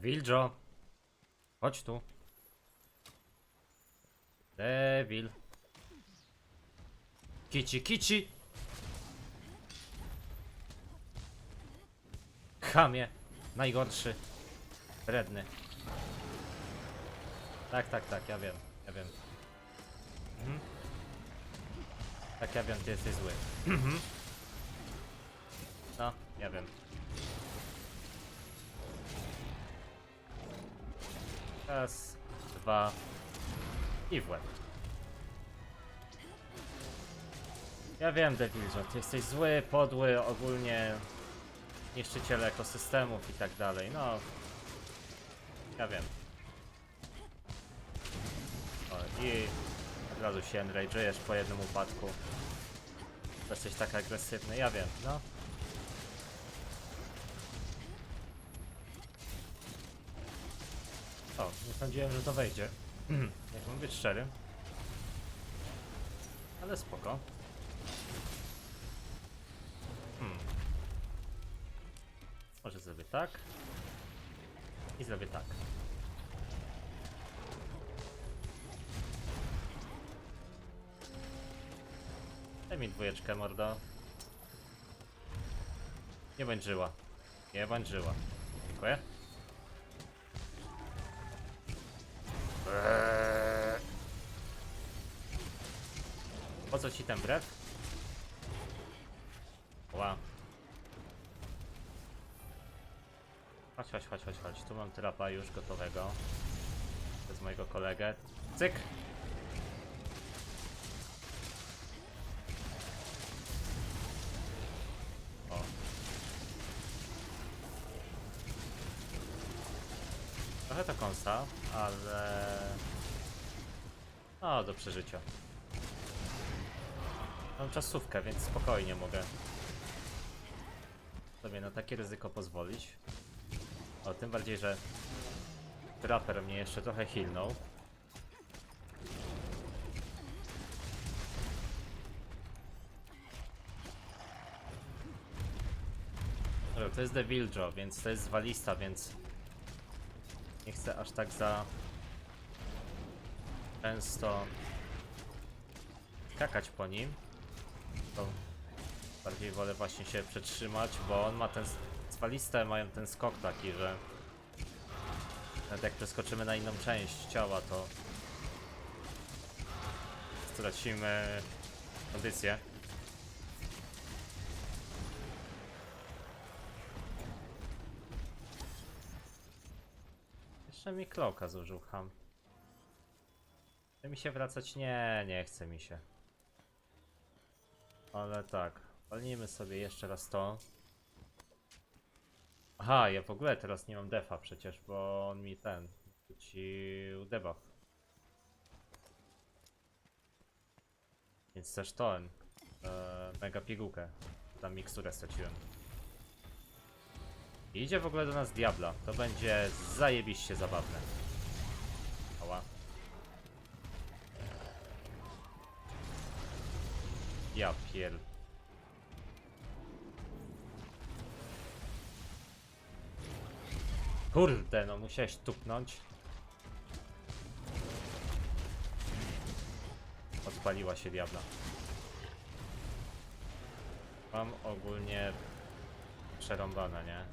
Wiljo. Chodź tu. Devil. Kici, kici. Chamie. Najgorszy. Wredny. Tak, tak, tak, ja wiem. Ja wiem. Mhm. Tak, ja wiem, ty jesteś zły. Mhm. No, ja wiem. Raz, dwa i w łeb. Ja wiem, Devil, że ty jesteś zły, podły, ogólnie niszczyciel ekosystemów i tak dalej. No, ja wiem. O, i od razu się enrage'ujesz po jednym upadku. Jesteś tak agresywny, ja wiem, no. Nie sądziłem, że to wejdzie. Jak mam być szczery. Ale spoko. Hmm. Może zrobię tak. I zrobię tak. Daj mi dwójeczkę, mordo. Nie bądź żyła. Nie bądź żyła. Dziękuję. Po co ci ten brew? Ła. Chodź, chodź, chodź, chodź, chodź. Tu mam trapa już gotowego. Przez mojego kolegę. Cyk! Trochę to kąsa, ale... O, do przeżycia. Mam czasówkę, więc spokojnie mogę sobie na takie ryzyko pozwolić. O, tym bardziej, że Trapper mnie jeszcze trochę hilnął. Dobra, to jest Deviljo, więc to jest zwalista, więc nie chcę aż tak za często skakać po nim. To bardziej wolę właśnie się przetrzymać, bo on ma ten zwaliste mają ten skok taki, że nawet jak przeskoczymy na inną część ciała, to stracimy kondycję. Jeszcze mi kloka zużył ham. Chce mi się wracać? Nie, nie chce mi się. Ale tak, walnijmy sobie jeszcze raz to. Aha, ja w ogóle teraz nie mam defa przecież, bo on mi ten rzucił debuff. Więc też to, e, mega pigułkę. Tam miksturę straciłem. Idzie w ogóle do nas Diabla. To będzie zajebiście zabawne. Ja pier... Kurde, no musiałeś tupnąć. Odpaliła się diabla. Mam ogólnie przerąbane, nie?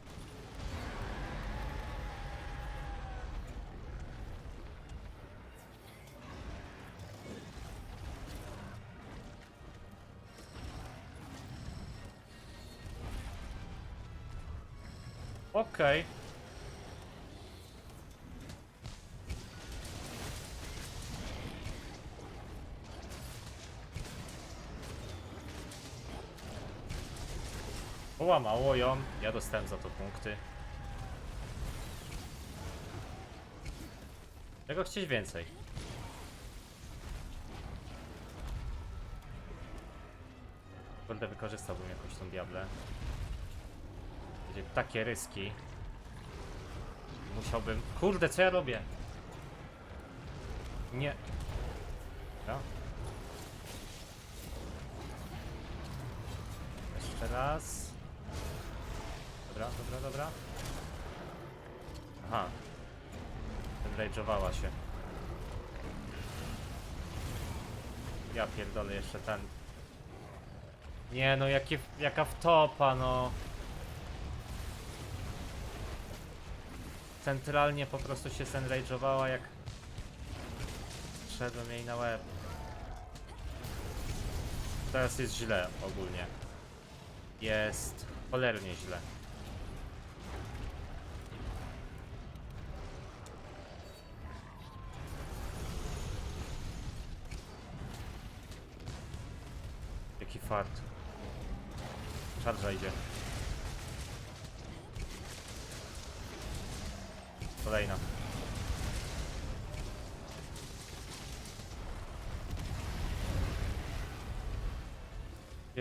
Okej. Połamało ją, ja dostałem za to punkty. Czego chcieć więcej? Kurde, wykorzystałbym jakąś tą diablę. Będzie takie ryski. Musiałbym... Kurde, co ja robię? Nie. Dobra. Jeszcze raz. Dobra, dobra, dobra. Aha. Enrage'owała się. Ja pierdolę jeszcze ten. Nie no, jakie, jaka wtopa no. Centralnie po prostu się zenrage'owała jak... Szedłem jej na łeb. Teraz jest źle ogólnie. Jest cholernie źle.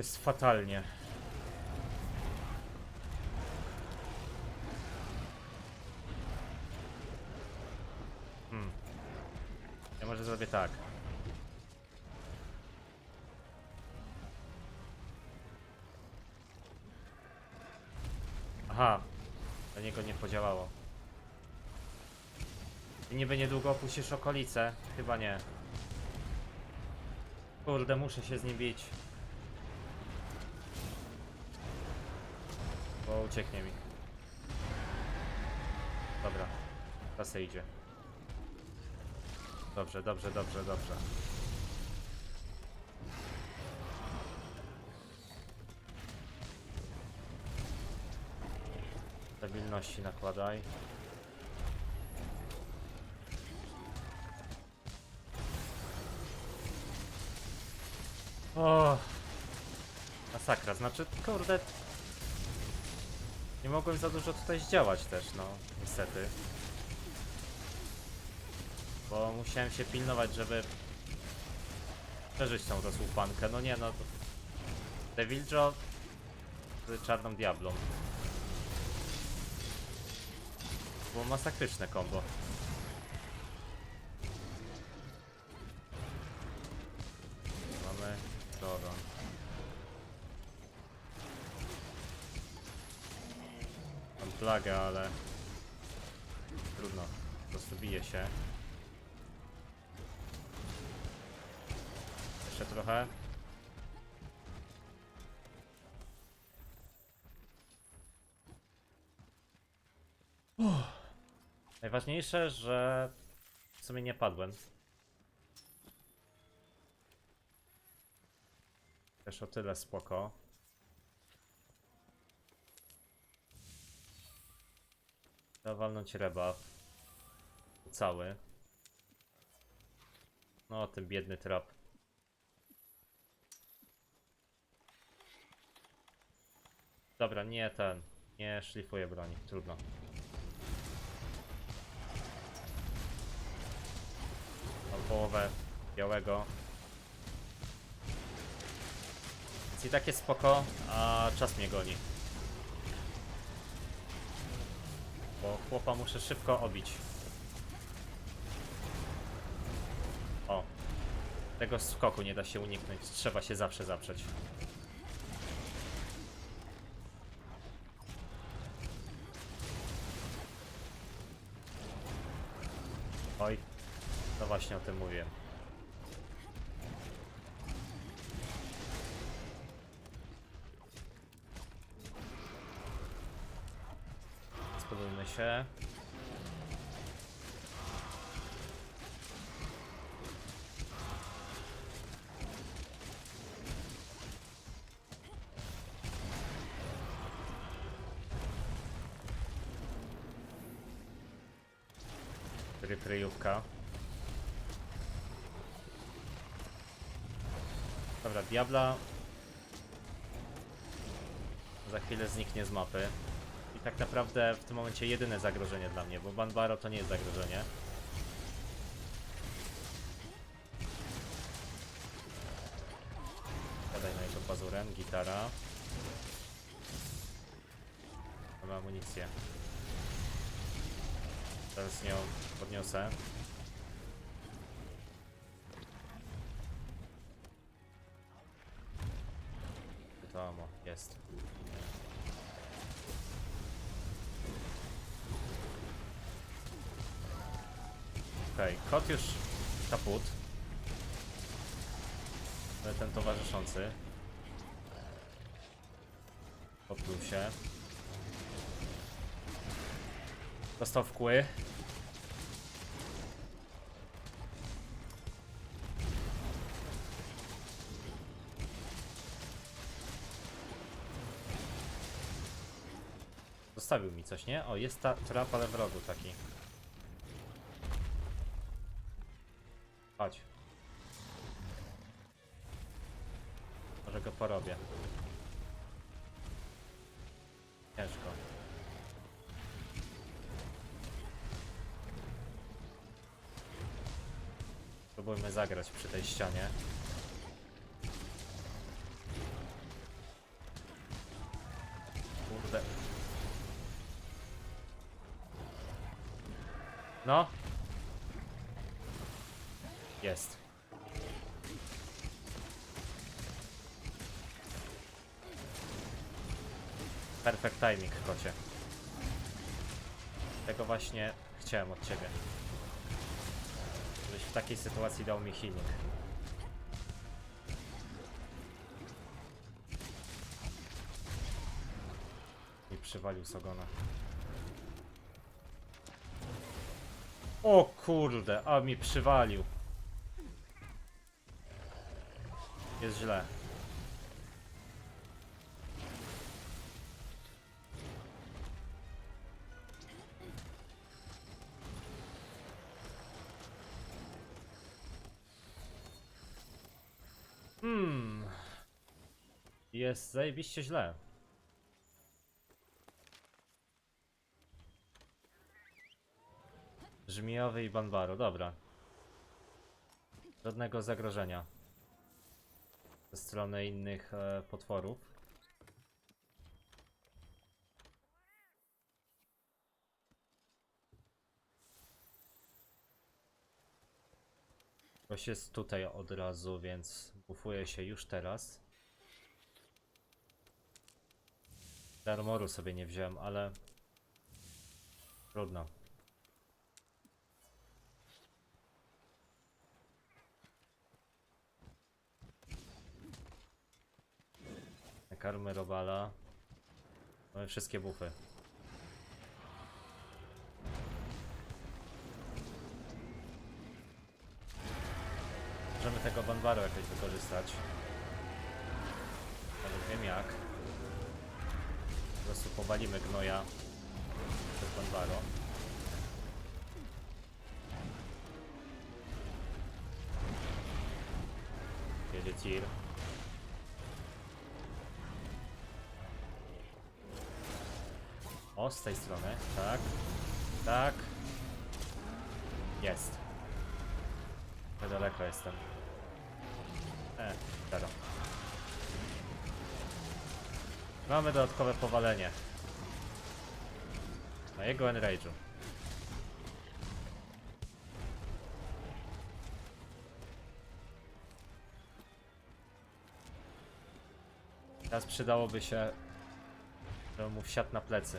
Jest fatalnie. Hmm. Ja może zrobię tak. Aha, na niego nie podziałało. I niby niedługo opuścisz okolice? Chyba nie. Kurde, muszę się z nim bić. Ucieknie mi. Dobra. Kasę idzie. Dobrze, dobrze, dobrze, dobrze. Stabilności nakładaj. O, Masakra, znaczy, kurde. Nie mogłem za dużo tutaj zdziałać też, no, niestety. Bo musiałem się pilnować, żeby przeżyć tą rozłupankę. No nie, no. to- Deviljo z czarną diablą. Było masakryczne kombo. Mam plagę, ale trudno. Po prostu bije się. Jeszcze trochę. Uff. Najważniejsze, że w sumie nie padłem. Też o tyle spoko. Trzeba walnąć rebuff. Cały. No, ten biedny trap. Dobra, nie ten. Nie szlifuję broni, trudno. Mam połowę białego. Więc i tak jest spoko, a czas mnie goni. Bo chłopa muszę szybko obić. O. Tego skoku nie da się uniknąć, trzeba się zawsze zaprzeć. Oj, no właśnie o tym mówiłem. Się. Rytryjówka. Dobra, Diabla za chwilę zniknie z mapy. Tak naprawdę w tym momencie jedyne zagrożenie dla mnie, bo Banbaro to nie jest zagrożenie. Podaj na jego pazurem, gitara. Mamy amunicję. Teraz nią podniosę. Amo, jest. Okej, kot już kaput. Ale ten towarzyszący. Popluł się. Dostał w kły. Zostawił mi coś, nie? O, jest ta trap, ale w rogu taki. Zagrać przy tej ścianie. Kurde. No. Jest. Perfect timing, kocie. Tego właśnie chciałem od ciebie. Takiej sytuacji dał mi healing. I przywalił Sogona. O kurde, a mi przywalił. Jest źle. Jest zajebiście źle. Żmijowy i Banbaro, dobra. Żadnego zagrożenia. Ze strony innych e, potworów. Ktoś jest tutaj od razu, więc bufuje się już teraz. Armoru sobie nie wziąłem, ale trudno. Karmy Robala. Mamy wszystkie bufy. Możemy tego Banbaru jakoś wykorzystać. Nawet wiem jak. Po prostu powalimy gnoja przez Banbaro. Jedzie tir. O, z tej strony, tak. Tak. Jest. Ja daleko jestem. E, teraz. Mamy dodatkowe powalenie. Na jego enrage'u. Teraz przydałoby się, żebym mu wsiadł na plecy.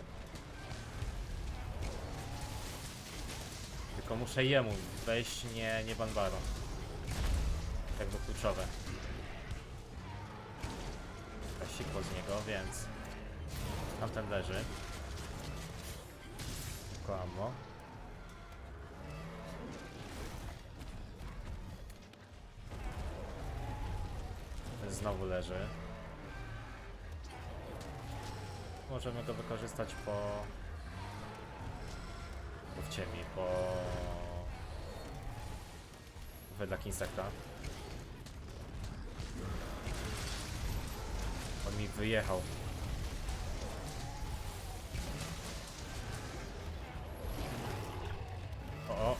Tylko muszę jemu wejść, nie, nie Banbaro. Tak było kluczowe. Sikło z niego, więc tamten leży. Tylko ammo. Znowu leży. Możemy go wykorzystać po... Mówcie mi, po... Według Insecta. Mi wyjechał. O, o.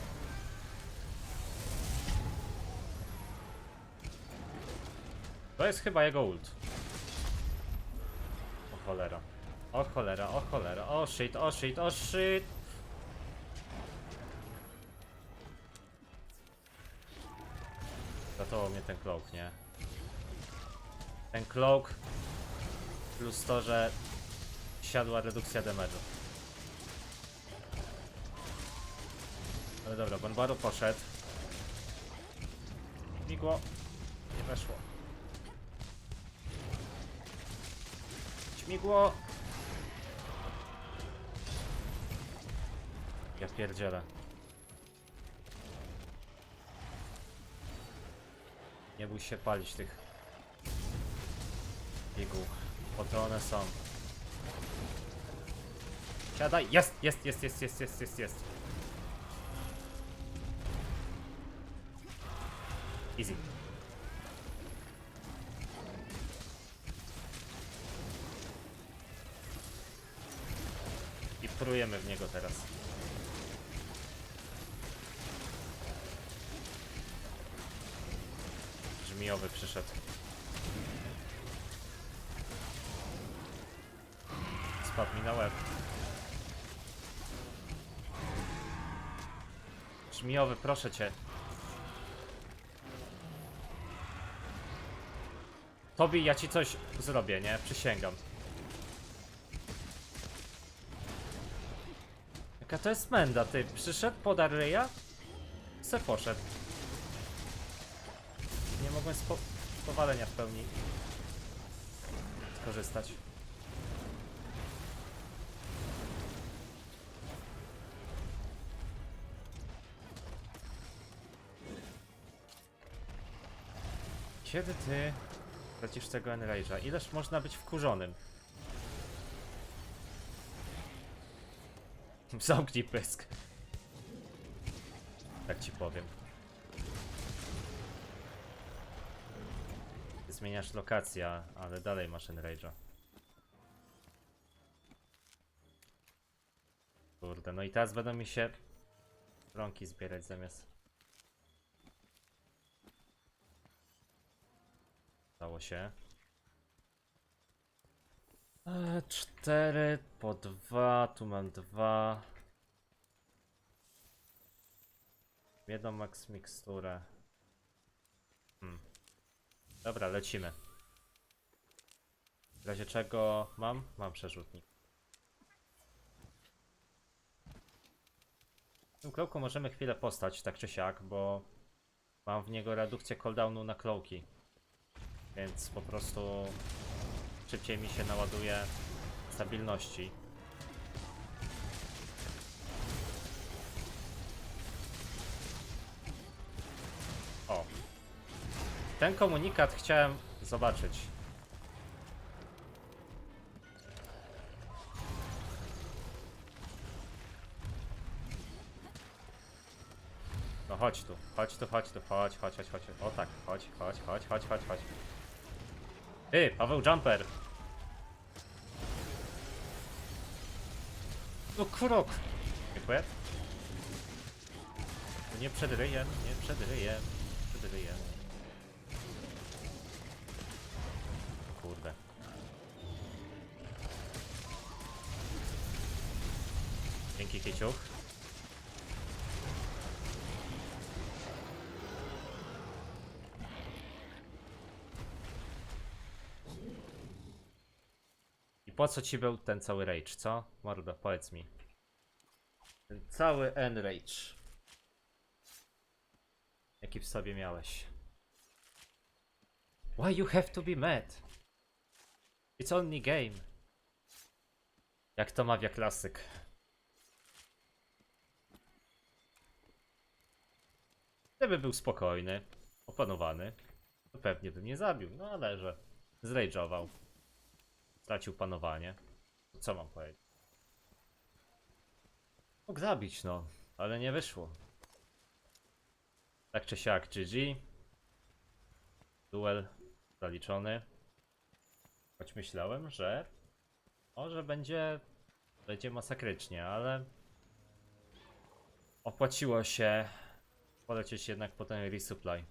To jest chyba jego ult. O cholera. O cholera, o cholera, o shit, o shit, o shit. Zatował mnie ten cloak, nie? Ten cloak plus to, że siadła redukcja damage'u. Ale dobra, Bonbaro poszedł. Migło. Nie weszło. Śmigło. Ja pierdzielę. Nie bój się palić tych. Po to one są. Siadaj! Jest! Jest, jest, jest, jest, jest, jest, jest. Easy. I prujemy w niego teraz. Żmijowy przyszedł. Spadł mi na łeb. Proszę cię. Tobi, ja ci coś zrobię, nie? Przysięgam. Jaka to jest menda, ty? Przyszedł pod Arreya? Se poszedł. Nie mogłem z powalenia w pełni skorzystać. Kiedy ty tracisz tego Enrage'a? Ileż można być wkurzonym? Zamknij pysk. Tak ci powiem. Zmieniasz lokację, ale dalej masz Enrage'a. Kurde, no i teraz będą mi się rąki zbierać zamiast. Stało się. E, cztery po dwa, tu mam dwa. Jedną max miksturę. Hmm. Dobra, lecimy. W razie czego mam? Mam przerzutnik. W tym klołku możemy chwilę postać, tak czy siak, bo mam w niego redukcję cooldownu na klołki. Więc po prostu szybciej mi się naładuje stabilności. O. Ten komunikat chciałem zobaczyć. No chodź tu, chodź tu, chodź tu, chodź, chodź, chodź, chodź. O tak, chodź, chodź, chodź, chodź, chodź, chodź. Ty, Paweł Jumper! No krok! Dziękuję. No Nie przed ryjem, nie przed ryjem, przed ryjem. Kurde. Dzięki Kiciuch. Po co ci był ten cały rage, co? Mordo, powiedz mi. Ten cały enrage. Jaki w sobie miałeś? Why you have to be mad? It's only game. Jak to mawia klasyk. Gdyby był spokojny, opanowany, to pewnie by mnie zabił. No ale że zrage'ował. Stracił panowanie. Co mam powiedzieć? Mógł zabić, no, ale nie wyszło. Tak czy siak, GG. Duel zaliczony. Choć myślałem, że może będzie, będzie masakrycznie, ale opłaciło się polecieć jednak po ten resupply.